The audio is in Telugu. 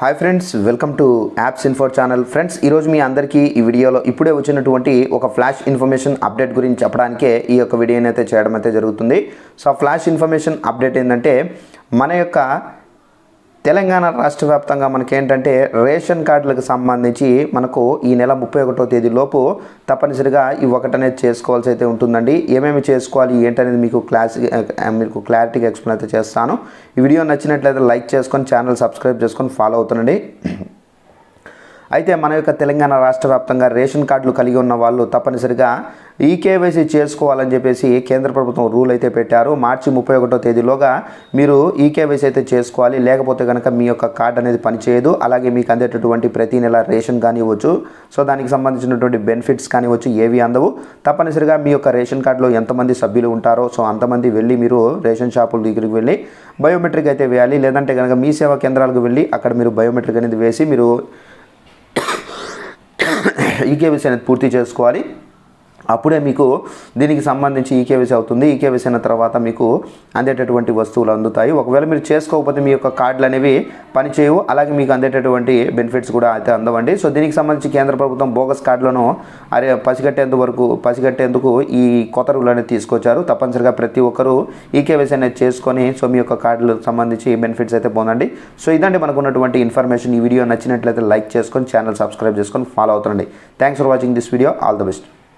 Hi friends welcome to apps info channel friends ఈరోజు మీ అందరికీ ఈ వీడియోలో ఇప్పుడే వచ్చినటువంటి ఒక ఫ్లాష్ ఇన్ఫర్మేషన్ అప్డేట్ గురించి చెప్పడానికే ఈ యొక్క వీడియోని అయితే చేయడం అయితే జరుగుతుంది. సో ఆ ఫ్లాష్ ఇన్ఫర్మేషన్ అప్డేట్ ఏంటంటే మన యొక్క తెలంగాణ రాష్ట్ర వ్యాప్తంగా మనకేంటంటే రేషన్ కార్డులకు సంబంధించి మనకు ఈ నెల ముప్పై ఒకటో తేదీలోపు తప్పనిసరిగా ఈ ఒకటనేది చేసుకోవాల్సి అయితే ఉంటుందండి. ఏమేమి చేసుకోవాలి ఏంటనేది మీకు క్లాస్ మీకు క్లారిటీగా ఎక్స్ప్లెయిన్ అయితే చేస్తాను. ఈ వీడియో నచ్చినట్లయితే లైక్ చేసుకొని ఛానల్ సబ్స్క్రైబ్ చేసుకొని ఫాలో అవుతుండండి. అయితే మన యొక్క తెలంగాణ రాష్ట్ర వ్యాప్తంగా రేషన్ కార్డులు కలిగి ఉన్న వాళ్ళు తప్పనిసరిగా ఈ కేవైసీ చేసుకోవాలని చెప్పేసి కేంద్ర ప్రభుత్వం రూల్ అయితే పెట్టారు. మార్చి ముప్పై ఒకటో తేదీలోగా మీరు ఈ కేవైసీ అయితే చేసుకోవాలి. లేకపోతే కనుక మీ యొక్క కార్డు అనేది పనిచేయదు. అలాగే మీకు అందేటటువంటి ప్రతి నెల రేషన్ కానివ్వచ్చు. సో దానికి సంబంధించినటువంటి బెనిఫిట్స్ కానివ్వచ్చు ఏవి అందవు. తప్పనిసరిగా మీ యొక్క రేషన్ కార్డులో ఎంతమంది సభ్యులు ఉంటారో సో అంతమంది వెళ్ళి మీరు రేషన్ షాపుల దగ్గరికి వెళ్ళి బయోమెట్రిక్ అయితే వేయాలి. లేదంటే కనుక మీ సేవా కేంద్రాలకు వెళ్ళి అక్కడ మీరు బయోమెట్రిక్ అనేది వేసి మీరు ఈకేవీసీ అనేది పూర్తి చేసుకోవాలి అప్పుడే మీకు దీనికి సంబంధించి ఈకేవీసీ అవుతుంది. ఈకేవీసీ అయిన తర్వాత మీకు అందేటటువంటి వస్తువులు అందుతాయి. ఒకవేళ మీరు చేసుకోకపోతే మీ యొక్క కార్డులు అనేవి పనిచేయవు. అలాగే మీకు అందేటటువంటి బెనిఫిట్స్ కూడా అయితే అందవండి. సో దీనికి సంబంధించి కేంద్ర ప్రభుత్వం బోగస్ కార్డులను అరే పసిగట్టేందు వరకు పసిగట్టేందుకు ఈ కొత్త రూల్ అనేది తీసుకొచ్చారు. తప్పనిసరిగా ప్రతి ఒక్కరూ ఈకేవీసీ అనేది చేసుకొని సో మీ యొక్క కార్డులకు సంబంధించి బెనిఫిట్స్ అయితే పొందండి. సో ఇదండి మనకు ఉన్నటువంటి ఇన్ఫర్మేషన్. ఈ వీడియో నచ్చినట్లయితే లైక్ చేసుకొని ఛానల్ సబ్స్క్రైబ్ చేసుకొని follow అవుతుండండి. Thanks for watching this video. All the best.